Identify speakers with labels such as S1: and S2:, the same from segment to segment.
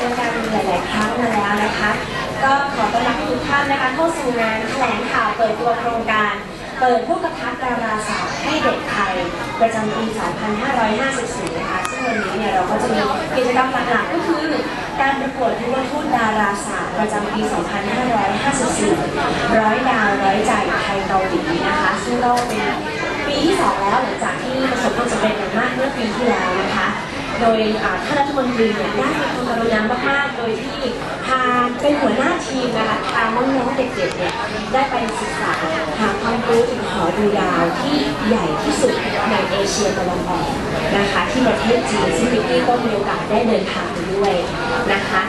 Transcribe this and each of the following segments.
S1: เจอกันหลาย ๆ ครั้งมาแล้วนะคะ ก็ขอต้อนรับทุกท่านนะคะเข้าสู่งานแถลงข่าวเปิดตัวโครงการ เปิดผู้กระทัดดาราศาสตร์ให้เด็กไทย ประจำปี 2554 นะคะ ซึ่งวันนี้เนี่ยเราก็จะมีกิจกรรมหลัก ๆ ก็คือการประกวดยุวทูตดาราศาสตร์ประจำปี 2554 ร้อยดาวร้อยใจไทยเกาหลีนะคะ ซึ่งก็เป็นปีที่สองแล้วหลังจากที่ประสบความสำเร็จอย่างมากเมื่อปีที่แล้ว โดยท่านรัฐมนตรีเนี่ยได้มีความกรุณามากๆ โดยที่พาเป็นหัวหน้าทีมนะคะพาน้องๆเด็กๆเนี่ยได้ไปศึกษาหาความรู้ถึงหอดูดาวที่ใหญ่ที่สุดในเอเชียตะวันออกนะคะที่ประเทศจีนซึ่งวิกกี้ก็มีโอกาสได้เดินทางไปด้วยนะคะ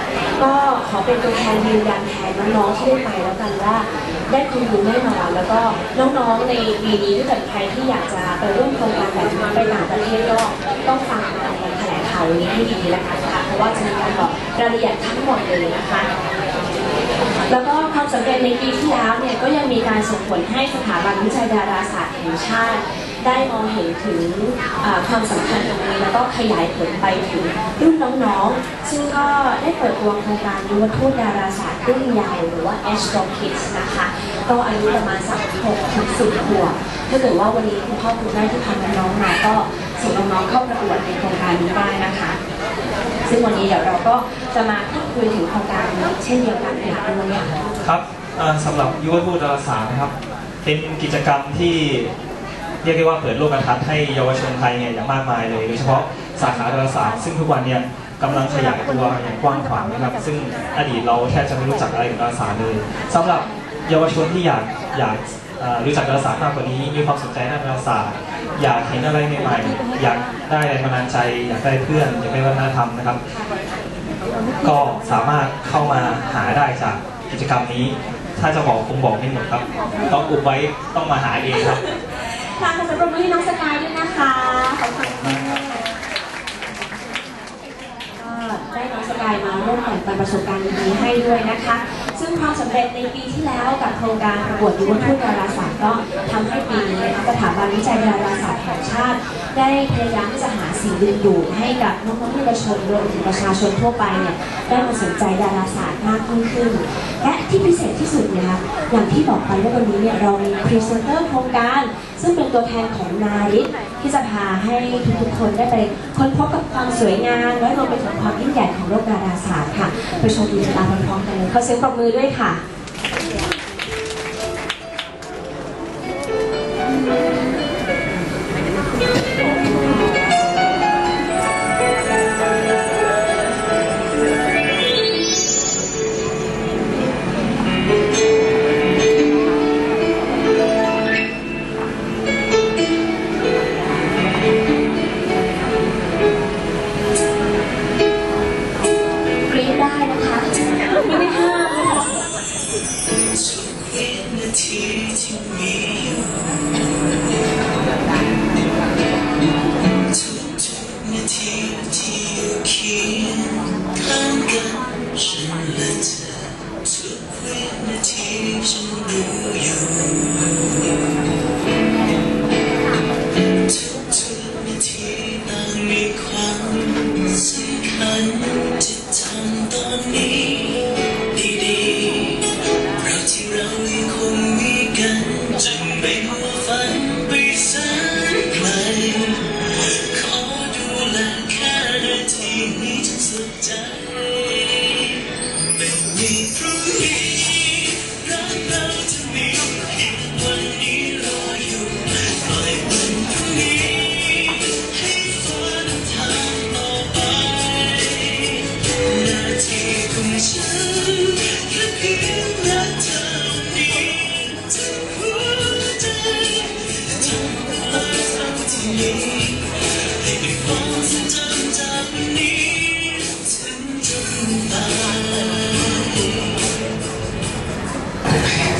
S1: ก็ขอเป็นตัวแทนยืนยันแทนน้องๆที่ได้ไปแล้วกันว่าได้คุณรู้แน่นอนแล้วก็น้องๆในปีนี้ถ้าเกิดใครที่อยากจะไปร่วมโครงการแบบนี้ไปต่างประเทศก็ต้องฟัง ข่าววันนี้ให้ดีนะคะเพราะว่าจะมีการบอกรายละเอียดทั้งหมดเลยนะคะ แล้วก็ความสำเร็จในปีที่แล้วเนี่ยก็ยังมีการส่งผลให้สถาบันวิจัยดาราศาสตร์แห่งชาติ ได้มองเห็นถึงความสำคัญตรงนี้แล้วก็ขยายผลไปถึงรุ่นน้องๆ ซึ่งก็ได้เปิดตัวโครงการยุวทูตดาราศาสตร์รุ่นเยาว์หรือว่า Astro Kids นะคะ ก็อายุประมาณสัก6ถึง10ขวบถ้าเกิดว่าวันนี้คุณพ่อคุณแม่ที่พาน้องๆมาก็ ส่งน้องๆเข้าประกวดในโครงการนี้ได้นะคะ ซึ่งวันนี้เดี๋ยวเราก็จะมาพูดคุยถึงโครงการนี้เช่นเดียวกันค่ะด้วยค่ะ
S2: ครับสำหรับยุวทูตดาราศาสตร์นะครับเป็นกิจกรรมที่เรียกได้ว่าเปิดโลกทัศน์ให้เยาวชนไทยเนี่ยอย่างมากมายเลย โดยเฉพาะสาขาดาราศาสตร์ซึ่งทุกวันเนี่ยกำลังขยายตัวอย่างกว้างขวางนะครับ ซึ่งอดีตเราแทบจะไม่รู้จักอะไรกับดาราศาสตร์เลยสำหรับเยาวชนที่อยากอยากรู้จักดาราศาสตร์มากกว่านี้มีความสนใจด้านดาราศาสตร์ อยากเห็นอะไรใหม่ๆ อยากได้แรงบันดาลใจ อยากได้เพื่อน อยากได้วัฒนธรรมนะครับ ก็สามารถเข้ามาหาได้จากกิจกรรมนี้ ถ้าจะบอกคงบอกไม่หมดครับ ต้องอุบไว้ต้องมาหาเองครับ
S1: ค่ะขอสำหรับมือให้น้องสกายด้วยนะคะ ขอบคุณค่ะก็ได้น้องสกายมาร่วมแบ่งปันประสบการณ์ดีๆให้ด้วยนะคะ ซึ่งความสำเร็จในปีที่แล้วกับโครงการประกวดยุวทูตดาราศาสตร์ก็ทำให้ปีนี้นะคะสถาบันวิจัยดาราศาสตร์แห่งชาติ ได้พยายามที่จะหาสิ่งดึงดูดให้กับน้องๆเยาวชนรวมถึงประชาชนทั่วไปเนี่ยได้มาสนใจดาราศาสตร์มากยิ่งขึ้น และที่พิเศษที่สุดนะคะอย่างที่บอกไปว่าวันนี้เนี่ยเรามีพรีเซนเตอร์โครงการ ซึ่งเป็นตัวแทนของนาริศ ที่จะพาให้ทุกๆคนได้ไปค้นพบกับความสวยงามและรวมไปถึงความยิ่งใหญ่ของโลกดาราศาสตร์ค่ะ ไปชมดีตาพร้อมๆกันเลยขอเสียงปรบมือด้วยค่ะ รู้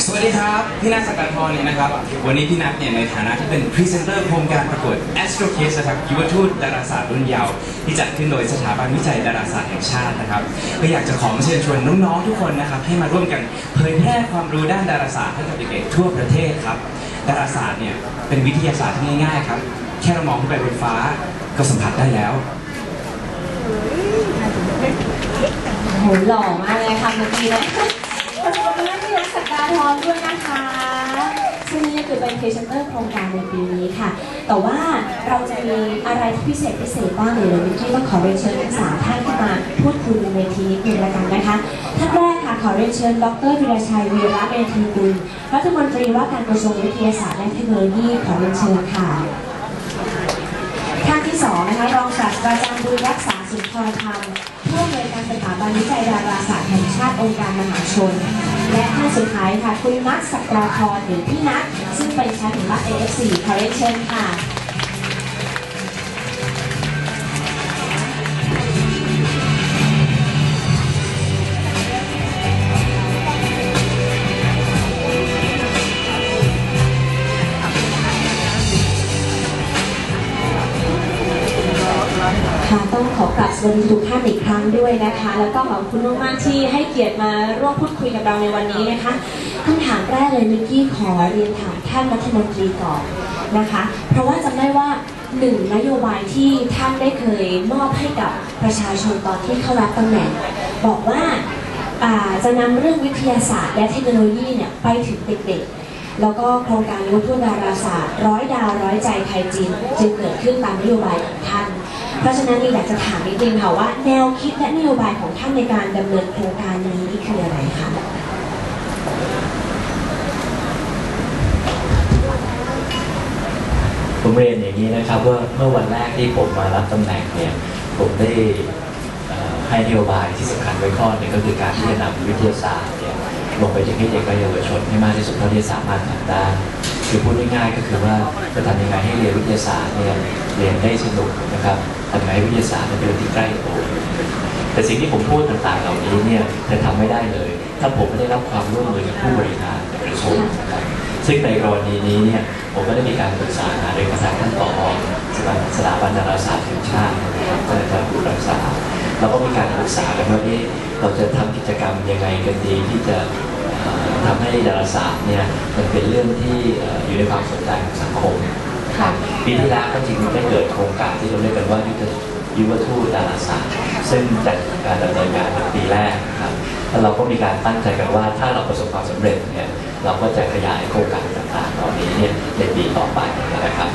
S3: สวัสดีครั
S4: บ พี่นัทสกัดพรเนี่ยนะครับ วันนี้พี่นัทเนี่ยในฐานะที่เป็นพรีเซนเตอร์โครงการประกวด Astro Case นะครับยุวทูตดาราศาสตร์รุ่นเยาว์ที่จัดขึ้นโดยสถาบันวิจัยดาราศาสตร์แห่งชาตินะครับก็อยากจะขอเชิญชวนน้องๆทุกคนนะครับให้มาร่วมกันเผยแพร่ความรู้ด้านดาราศาสตร์ให้กับเด็กๆทั่วประเทศครับดาราศาสตร์เนี่ยเป็นวิทยาศาสตร์ที่ง่ายๆครับแค่เรามองขึ้นไปบนฟ้าก็สัมผัสได้แล้วโห
S1: ล่อมากเลยค่ะเมื่อกี้นะขอบคุณมากที่ รักสักดาทรด้วยนะคะซึ่งนี่คือเป็นพรีเซนเตอร์โครงการในปีนี้ค่ะ แต่ว่าเราจะมีอะไรที่พิเศษพิเศษบ้างเดี๋ยววิกกี้ต้องขอเรียนเชิญทั้งสามท่านขึ้นมาพูดคุยบนเวทีนิดนึงละกันนะคะท่านแรกค่ะขอเรียนเชิญ ดรวิรชัยวีระเมธีกุลรัฐมนตรีว่าการกระทรวงวิทยาศาสตร์และเทคโนโลยีขอเรียนเชิญค่ะท่านที่สองนะคะรองศาสตราจารย์บุญรักษาสุนทรธรรมผู้อำนวยการสถาบันวิจัยดาราศาสตร์แห่งชาติองค์การมหาชน และท่านสุดท้ายค่ะคุณนัทสักราธรหรือพี่นัทซึ่งเป็นแชมป์ของบัต AFC ขอเรียนเชิญค่ะค่ะต้องขอกราบสวัสดีทุกท่านอีกค รั้งด้วยนะคะ แล้วก็ขอบคุณมากๆที่ให้เกียรติมาร่วมพูดคุยกับเราในวันนี้นะคะคำถามแรกเลยมิกกี้ขอเรียนถามท่านรัฐมนตรีก่อนนะคะ เพราะว่าจำได้ว่าหนึ่งนโยบายที่ท่านได้เคยมอบให้กับประชาชนตอนที่เข้ารับตำแหน่ง บอกว่าจะนำเรื่องวิทยาศาสตร์และเทคโนโลยีเนี่ยไปถึงเด็กๆ แล้วก็โครงการยุทธดาราศาสตร์ ร้อยดาวร้อยใจไทยจีนจึงเกิดขึ้นตามนโยบายของท่าน เพราะฉะนั้นนี่อยากจะถามนิดนึงค่ะว่า แนวคิดและนโยบายของท่านในการดำเนินโครงการนี้นี่คืออะไรคะ
S5: ผมเรียนอย่างนี้นะครับว่าเมื่อวันแรกที่ผมมารับตำแหน่งเนี่ยผมได้ให้นโยบายที่สำคัญไว้ข้อหนึ่งก็คือการที่จะนำวิทยาศาสตร์เนี่ย ลงไปถึงให้เด็กและเยาวชนให้มากที่สุดเท่าที่สามารถทำได้คือพูดง่ายๆก็คือว่าจะทำยังไงให้เรียนวิทยาศาสตร์เนี่ยเรียนได้สนุกนะครับทำยังไงให้วิทยาศาสตร์เนี่ยเป็นเรื่องที่ใกล้ตัวแต่สิ่งที่ผมพูดต่างๆเหล่านี้เนี่ยจะทำไม่ได้เลย ถ้าผมไม่ได้รับความร่วมมือจากผู้บริหารกระทรวงนะครับซึ่งในกรณีนี้เนี่ยผมก็ได้มีการปรึกษาหารือกับทางท่านผอสถาสถาบันดาราศาสตร์แห่งชาติ เราก็มีการปรึกษากันว่าเอ๊ะเราจะทำกิจกรรมยังไงกันดีที่จะเอ่อทำให้ดาราศาสตร์เนี่ยมันเป็นเรื่องที่เอ่ออยู่ในความสนใจของสังคม
S1: ค่ะ
S5: ปีที่แล้วก็จริงๆได้เกิดโครงการที่เราเรียกกันว่ายุทธยุวทูตดาราศาสตร์ซึ่งจัดการดำเนินการในปีแรกนะครับแล้วเราก็มีการตั้งใจกันว่าถ้าเราประสบความสำเร็จเนี่ยเราก็จะขยายโครงการต่างๆเหล่านี้เนี่ยในปีต่อไปนะครับ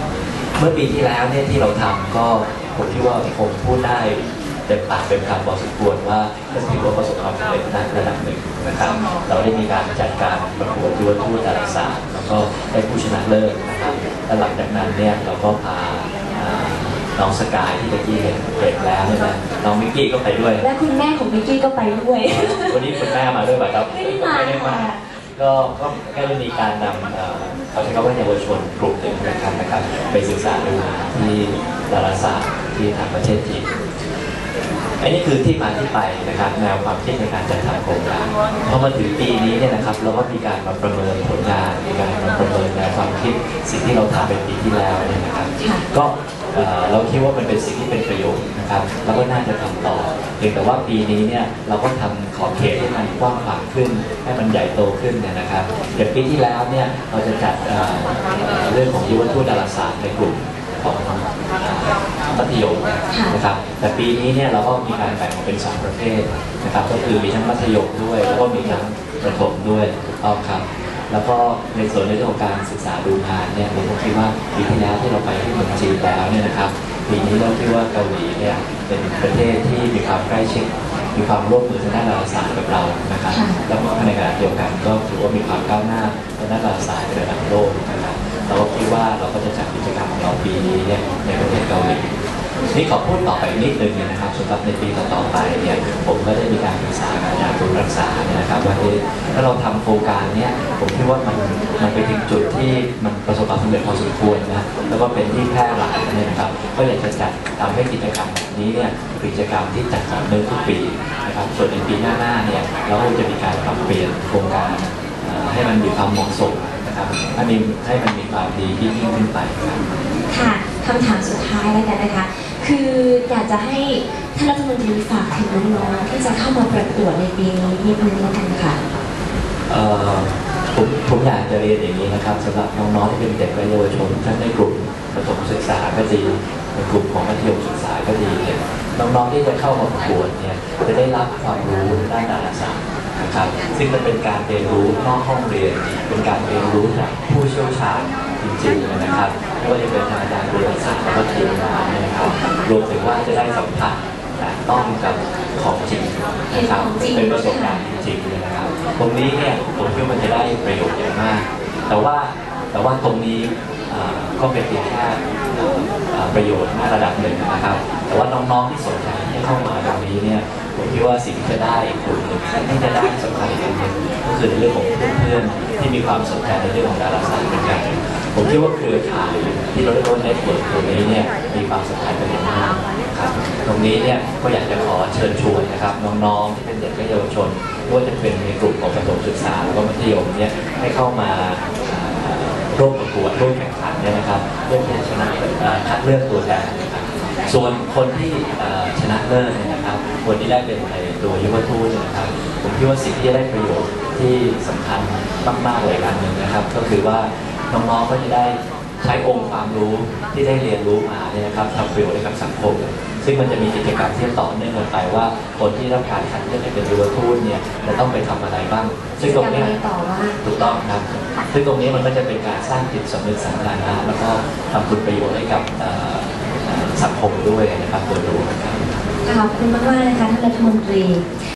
S5: เมื่อปีที่แล้วเนี่ยที่เราทำก็ผมคิดว่าผมพูดได้ เต็มปากเต็มคำพอสมควรว่าก็ถือว่าประสบความสำเร็จในระดับหนึ่งนะครับ เราได้มีการจัดการประกวดยุวทูตดาราศาสตร์แล้วก็ได้ผู้ชนะเลิศนะครับและหลังจากนั้นเนี่ยเราก็พาอ่าน้องสกายที่ตะกี้เห็นเห็นแล้วเนี่ยนะน้องมิกกี้ก็ไปด้วย
S1: และคุณแม่ของมิกกี้ก็ไปด้วย
S5: วันนี้คุณแม่มาด้วยป่ะครับ
S1: ไม่ได้มา
S5: ไม่ได้มา
S1: ค่ะ
S5: ก็ก็ก็จะมีการนำเอ่อเขาใช้คำว่าเยาวชนกลุ่มหนึ่งนะครับนะครับไปศึกษาดูงานที่ดาราศาสตร์ที่ทางประเทศจีน อันนี้คือที่มาที่ไปนะครับแนวความคิดในการจัดทำโครงการพอมาถึงปีนี้เนี่ยนะครับเราก็มีการมาประเมินผลงานมีการมาประเมินแนวความคิดสิ่งที่เราทำเป็นปีที่แล้วเนี่ยนะครับ
S1: ค่ะ
S5: ก็เอ่อเราคิดว่ามันเป็นสิ่งที่เป็นประโยชน์นะครับแล้วก็น่าจะทำต่อเพียงแต่ว่าปีนี้เนี่ยเราก็ทำขอบเขตให้มันกว้างขวางขึ้น ให้มันใหญ่โตขึ้นเนี่ยนะครับอย่างปีที่แล้วเนี่ยเราจะจัดเอ่อเรื่องของยุวทูตดาราศาสตร์ในกลุ่ม ของเอ่อมัธยมนะครับแต่ปีนี้เนี่ยเราก็มีการแบ่งออกเป็นสองประเภทนะครับก็คือมีทั้งมัธยมด้วย แล้วก็มีทั้งประถมด้วยถูกต้องครับ แล้วก็ในส่วนในเรื่องของการศึกษาดูงานเนี่ยผมก็คิดว่าปีที่แล้วที่เราไปที่เมืองจีนแล้วเนี่ยนะครับปีนี้เราคิดว่าเกาหลีเนี่ยเป็นประเทศที่มีความใกล้ชิดมีความร่วมมือทางด้านดาราศาสตร์กับเรานะครับ
S1: ค่ะ
S5: แล้วก็ในขณะเดียวกันก็ถือว่ามีความก้าวหน้าทางด้านดาราศาสตร์ในระดับโลกนะครับ เราก็คิดว่าเราก็จะจัดกิจกรรมของเราปีนี้เนี่ยในประเทศเกาหลีนี่ขอพูดต่อไปนิดนึงเนี่ยนะครับสำหรับในปีต่อๆไปเนี่ยผมก็ได้มีการปรึกษากับอาจารย์บุญรักษาเนี่ยนะครับว่าเอ๊ะถ้าเราทำโครงการเนี่ยผมคิดว่ามันมันไปถึงจุดที่มันประสบความสำเร็จพอสมควรนะแล้วก็เป็นที่แพร่หลายเนี่ยนะครับก็อยากจะจัดทำให้กิจกรรมแบบนี้เนี่ยกิจกรรมที่จัดต่อเนื่องทุกปีนะครับส่วนในปีหน้าๆเนี่ยเราก็จะมีการปรับเปลี่ยนโครงการให้มันมีความเหมาะสม นะครับให้มีให้มันมีความดียิ่งยิ่งขึ้นไปครับ
S1: ค่ะคำถามสุดท้ายแล้วกันนะคะ คืออยากจะให้ท่านรัฐมนตรีฝากถึงน้องๆที่จะเข้ามาประกวดในปีนี้นิดนึงแล้วกันค่ะ
S5: เอ่อผมผมอยากจะเรียนอย่างนี้นะครับสำหรับน้องๆที่เป็นเด็กและเยาวชนทั้งในกลุ่มประถมศึกษาก็ดีในกลุ่มของมัธยมศึกษาก็ดีเนี่ยน้องๆที่จะเข้ามาประกวดเนี่ยจะได้รับความรู้ด้านดาราศาสตร์ นะครับซึ่งมันเป็นการเรียนรู้นอกห้องเรียน เป็นการเรียนรู้จากผู้เชี่ยวชาญจริงๆนะครับไม่ว่าจะเป็นทางอาจารย์ดาราศาสตร์แล้วก็ทีมงานเนี่ยนะครับรวมถึงว่าจะได้สัมผัสแต่ต้องกับของจริงนะครับเป็นประสบการณ์จริงๆเลยนะครับ ตรงนี้เนี่ยผมคิดว่ามันจะได้ประโยชน์อย่างมาก แต่ว่าแต่ว่าตรงนี้อ่าก็เป็นเพียงแค่อ่าประโยชน์ในระดับหนึ่งนะครับ แต่ว่าน้องๆที่สนใจที่เข้ามาตรงนี้เนี่ย ผมคิดว่าสิ่งที่จะได้อีกกลุ่มหนึ่งที่จะได้สำคัญอีกกลุ่มหนึ่งก็คือในเรื่องของเพื่อนที่มีความสนใจในเรื่องของดาราศาสตร์เหมือนกันผมคิดว่าเครือข่ายที่เราเรียกว่าเน็ตเวิร์กตรงนี้เนี่ยมีความสำคัญเป็นอย่างมากครับตรงนี้เนี่ยก็อยากจะขอเชิญชวนนะครับน้องๆที่เป็นเด็กและเยาวชนไม่ว่าจะเป็นในกลุ่มของประถมศึกษาแล้วก็มัธยมเนี่ยให้เข้ามาร่วมประกวดร่วมแข่งขันเนี่ยนะครับเพื่อที่จะชนะคัดเลือกตัวแทนส่วนคนที่ชนะเลิศเนี่ย นะครับคนที่ได้เป็นในตัวยุวทูตเนี่ยนะครับผมคิดว่าสิ่งที่จะได้ประโยชน์ที่สำคัญมากๆเลยอันหนึ่งนะครับ ก็คือว่าน้องๆก็จะได้ใช้องค์ความรู้ที่ได้เรียนรู้มาเนี่ยนะครับทำประโยชน์ให้กับสังคม ซึ่งมันจะมีกิจกรรมที่ต่อเนื่องกันไปว่าคนที่รับการคัดเลือกให้เป็นยุวทูตเนี่ยจะต้องไปทำอะไรบ้าง ซึ่งตรงเนี้ย
S1: ต่อว่า
S5: ถูกต้องครับซึ่งตรงนี้มันก็จะเป็นการสร้างจิตสำนึกสาธารณะแล้วก็ทำคุณประโยชน์ให้กับเอ่อเอ่อสังคมด้วยนะครับโดยรวมนะครับ
S1: ขอบคุณมากๆนะคะท่านรัฐมนตรี